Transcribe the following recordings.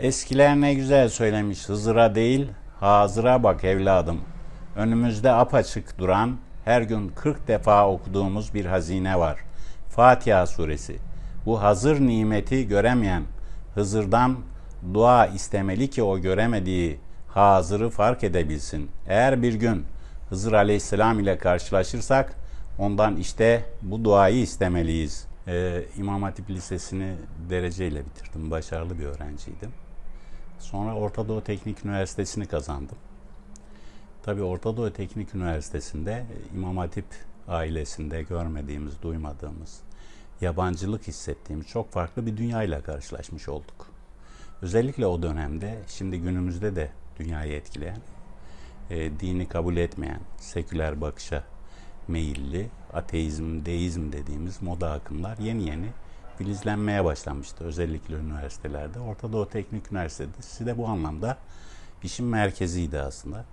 Eskiler ne güzel söylemiş. Hızır'a değil, hazıra bak evladım. Önümüzde apaçık duran, her gün 40 defa okuduğumuz bir hazine var. Fatiha suresi. Bu hazır nimeti göremeyen Hızır'dan dua istemeli ki o göremediği hazırı fark edebilsin. Eğer bir gün Hızır aleyhisselam ile karşılaşırsak ondan işte bu duayı istemeliyiz. Ee, İmam Hatip Lisesi'ni dereceyle bitirdim. Başarılı bir öğrenciydim. Sonra Orta Doğu Teknik Üniversitesi'ni kazandım. Tabii Orta Doğu Teknik Üniversitesi'nde e, İmam Hatip ailesinde görmediğimiz, duymadığımız, yabancılık hissettiğimiz çok farklı bir dünyayla karşılaşmış olduk. Özellikle o dönemde, şimdi günümüzde de dünyayı etkileyen, e, dini kabul etmeyen, seküler bakışa meyilli, ateizm, deizm dediğimiz moda akımlar yeni yeni filizlenmeye başlamıştı. Özellikle üniversitelerde. Orta Doğu Teknik Üniversitesi de bu anlamda işin merkeziydi aslında.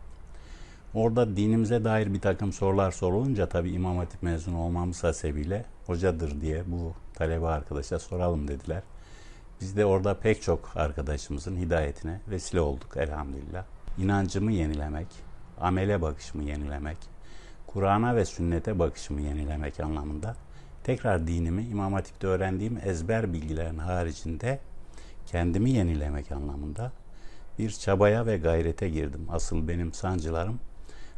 Orada dinimize dair bir takım sorular sorulunca tabii İmam Hatip mezunu olmamız hasebiyle hocadır diye bu talebe arkadaşa soralım dediler. Biz de orada pek çok arkadaşımızın hidayetine vesile olduk elhamdülillah. İnancımı yenilemek, amele bakışımı yenilemek, Kur'an'a ve sünnete bakışımı yenilemek anlamında tekrar dinimi İmam Hatip'te öğrendiğim ezber bilgilerin haricinde kendimi yenilemek anlamında bir çabaya ve gayrete girdim. Asıl benim sancılarım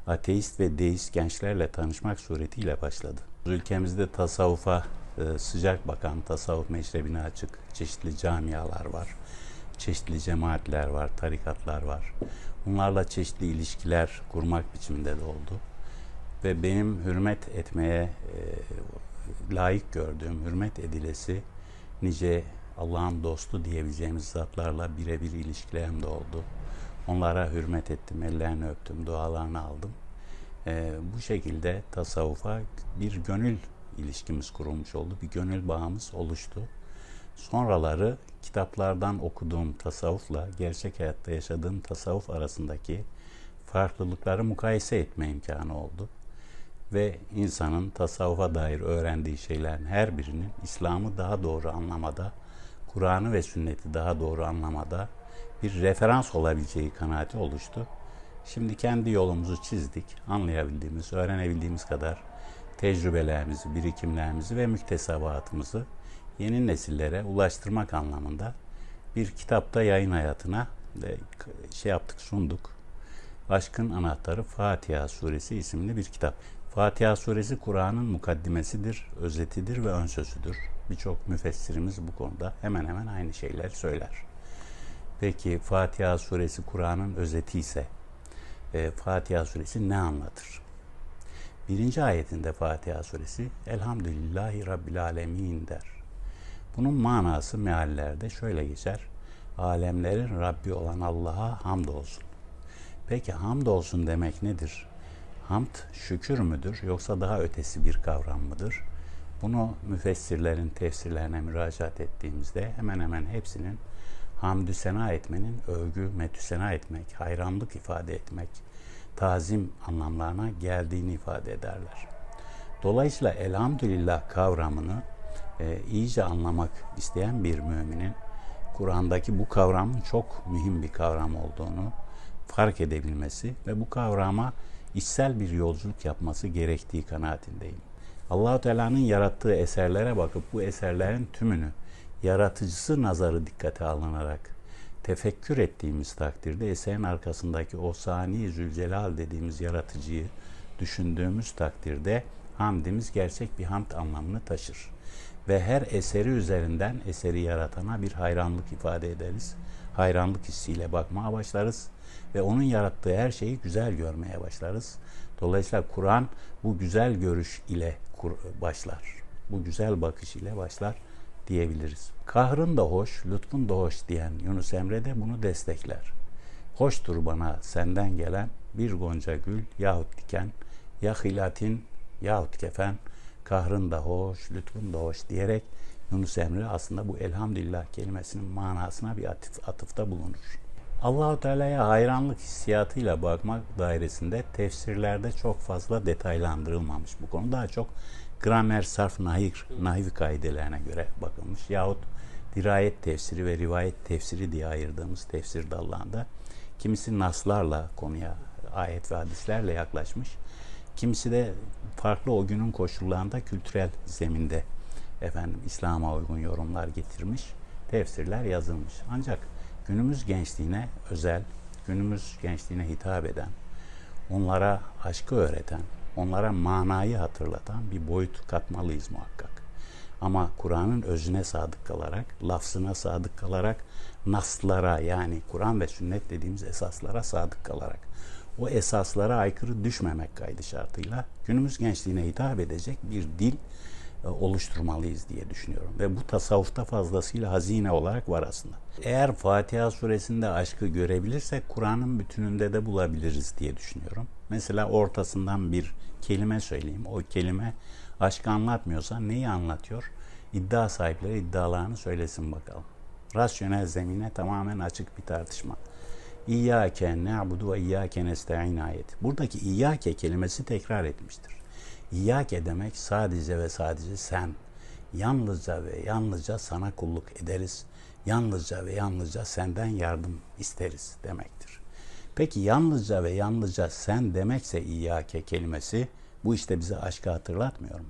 ateist ve deist gençlerle tanışmak suretiyle başladı. Ülkemizde tasavvufa e, sıcak bakan, tasavvuf meşrebine açık çeşitli camialar var. Çeşitli cemaatler var, tarikatlar var. Bunlarla çeşitli ilişkiler kurmak biçiminde de oldu. Ve benim hürmet etmeye e, layık gördüğüm, hürmet edilesi nice Allah'ın dostu diyebileceğimiz zatlarla birebir ilişkilerim de oldu. Onlara hürmet ettim, ellerini öptüm, dualarını aldım. Ee, bu şekilde tasavvufa bir gönül ilişkimiz kurulmuş oldu, bir gönül bağımız oluştu. Sonraları kitaplardan okuduğum tasavvufla gerçek hayatta yaşadığım tasavvuf arasındaki farklılıkları mukayese etme imkanı oldu. Ve insanın tasavvufa dair öğrendiği şeylerin her birinin İslam'ı daha doğru anlamada, Kur'an'ı ve sünneti daha doğru anlamada bir referans olabileceği kanaati oluştu. Şimdi kendi yolumuzu çizdik. Anlayabildiğimiz, öğrenebildiğimiz kadar tecrübelerimizi, birikimlerimizi ve müktesebatımızı yeni nesillere ulaştırmak anlamında bir kitapta yayın hayatına şey yaptık, sunduk. Aşkın Anahtarı Fatiha Suresi isimli bir kitap. Fatiha Suresi Kur'an'ın mukaddimesidir, özetidir ve ön sözüdür. Birçok müfessirimiz bu konuda hemen hemen aynı şeyler söyler. Peki Fatiha suresi Kur'an'ın özeti ise e, Fatiha suresi ne anlatır? Birinci ayetinde Fatiha suresi Elhamdülillahi Rabbil Alemin der. Bunun manası meallerde şöyle geçer. Alemlerin Rabbi olan Allah'a hamdolsun. Peki hamdolsun demek nedir? Hamd şükür müdür yoksa daha ötesi bir kavram mıdır? Bunu müfessirlerin tefsirlerine müracaat ettiğimizde hemen hemen hepsinin hamdü sena etmenin övgü, metü sena etmek, hayranlık ifade etmek, tazim anlamlarına geldiğini ifade ederler. Dolayısıyla elhamdülillah kavramını e, iyice anlamak isteyen bir müminin Kur'an'daki bu kavramın çok mühim bir kavram olduğunu fark edebilmesi ve bu kavrama içsel bir yolculuk yapması gerektiği kanaatindeyim. Allahu Teala'nın yarattığı eserlere bakıp bu eserlerin tümünü yaratıcısı nazarı dikkate alınarak tefekkür ettiğimiz takdirde eserin arkasındaki o sani zülcelal dediğimiz yaratıcıyı düşündüğümüz takdirde hamdimiz gerçek bir hamd anlamını taşır. Ve her eseri üzerinden eseri yaratana bir hayranlık ifade ederiz. Hayranlık hissiyle bakmaya başlarız ve onun yarattığı her şeyi güzel görmeye başlarız. Dolayısıyla Kur'an bu güzel görüş ile başlar. Bu güzel bakış ile başlar diyebiliriz. Kahrın da hoş, lütfun da hoş diyen Yunus Emre de bunu destekler. Hoştur bana senden gelen bir gonca gül yahut diken, ya hilatin yahut kefen, kahrın da hoş, lütfun da hoş diyerek Yunus Emre aslında bu elhamdülillah kelimesinin manasına bir atıf, atıfta bulunur. Allahu Teala'ya hayranlık hissiyatıyla bakmak dairesinde tefsirlerde çok fazla detaylandırılmamış bu konu. Daha çok gramer, sarf, nahiv, nahiv kaidelerine göre bakılmış. Yahut dirayet tefsiri ve rivayet tefsiri diye ayırdığımız tefsir dallarında kimisi naslarla konuya ayet ve hadislerle yaklaşmış. Kimisi de farklı o günün koşullarında kültürel zeminde efendim İslam'a uygun yorumlar getirmiş, tefsirler yazılmış. Ancak günümüz gençliğine özel, günümüz gençliğine hitap eden, onlara aşkı öğreten, onlara manayı hatırlatan bir boyut katmalıyız muhakkak. Ama Kur'an'ın özüne sadık kalarak, lafzına sadık kalarak, naslara yani Kur'an ve sünnet dediğimiz esaslara sadık kalarak, o esaslara aykırı düşmemek kaydı şartıyla günümüz gençliğine hitap edecek bir dil oluşturmalıyız diye düşünüyorum. Ve bu tasavvufta fazlasıyla hazine olarak var aslında. Eğer Fatiha suresinde aşkı görebilirsek Kur'an'ın bütününde de bulabiliriz diye düşünüyorum. Mesela ortasından bir kelime söyleyeyim. O kelime aşkı anlatmıyorsa neyi anlatıyor? İddia sahipleri iddialarını söylesin bakalım. Rasyonel zemine tamamen açık bir tartışma. İyyâke ne'budu ve iyyâke nesta'in ayeti. Buradaki iyyâke kelimesi tekrar etmiştir. İyyâke demek sadece ve sadece sen. Yalnızca ve yalnızca sana kulluk ederiz. Yalnızca ve yalnızca senden yardım isteriz demektir. Peki yalnızca ve yalnızca sen demekse İyyâke kelimesi bu işte bize aşkı hatırlatmıyor mu?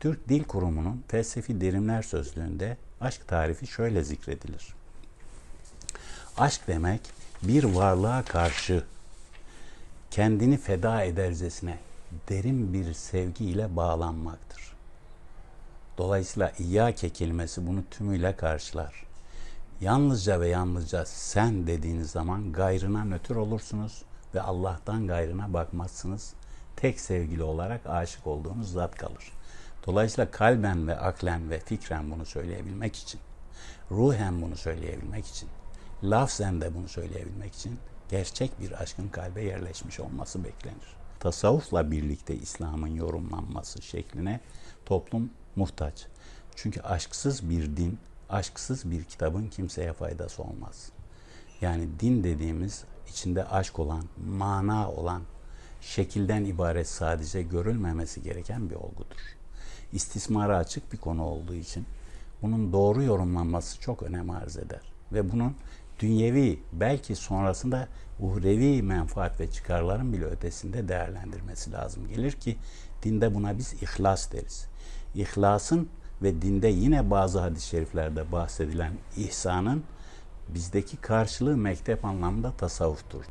Türk Dil Kurumu'nun felsefi derimler sözlüğünde aşk tarifi şöyle zikredilir. Aşk demek bir varlığa karşı kendini feda edercesine derin bir sevgi ile bağlanmaktır. Dolayısıyla İyyâke kelimesi bunu tümüyle karşılar. Yalnızca ve yalnızca sen dediğiniz zaman gayrına nötr olursunuz ve Allah'tan gayrına bakmazsınız. Tek sevgili olarak aşık olduğunuz zat kalır. Dolayısıyla kalben ve aklen ve fikren bunu söyleyebilmek için, ruhen bunu söyleyebilmek için, lafzen de bunu söyleyebilmek için gerçek bir aşkın kalbe yerleşmiş olması beklenir. Tasavvufla birlikte İslam'ın yorumlanması şekline toplum muhtaç. Çünkü aşksız bir din, aşksız bir kitabın kimseye faydası olmaz. Yani din dediğimiz içinde aşk olan, mana olan, şekilden ibaret sadece görülmemesi gereken bir olgudur. İstismara açık bir konu olduğu için bunun doğru yorumlanması çok önem arz eder. Ve bunun dünyevi belki sonrasında uhrevi menfaat ve çıkarların bile ötesinde değerlendirmesi lazım gelir ki dinde buna biz ihlas deriz. İhlasın ve dinde yine bazı hadis-i şeriflerde bahsedilen ihsanın bizdeki karşılığı mektep anlamında tasavvuftur.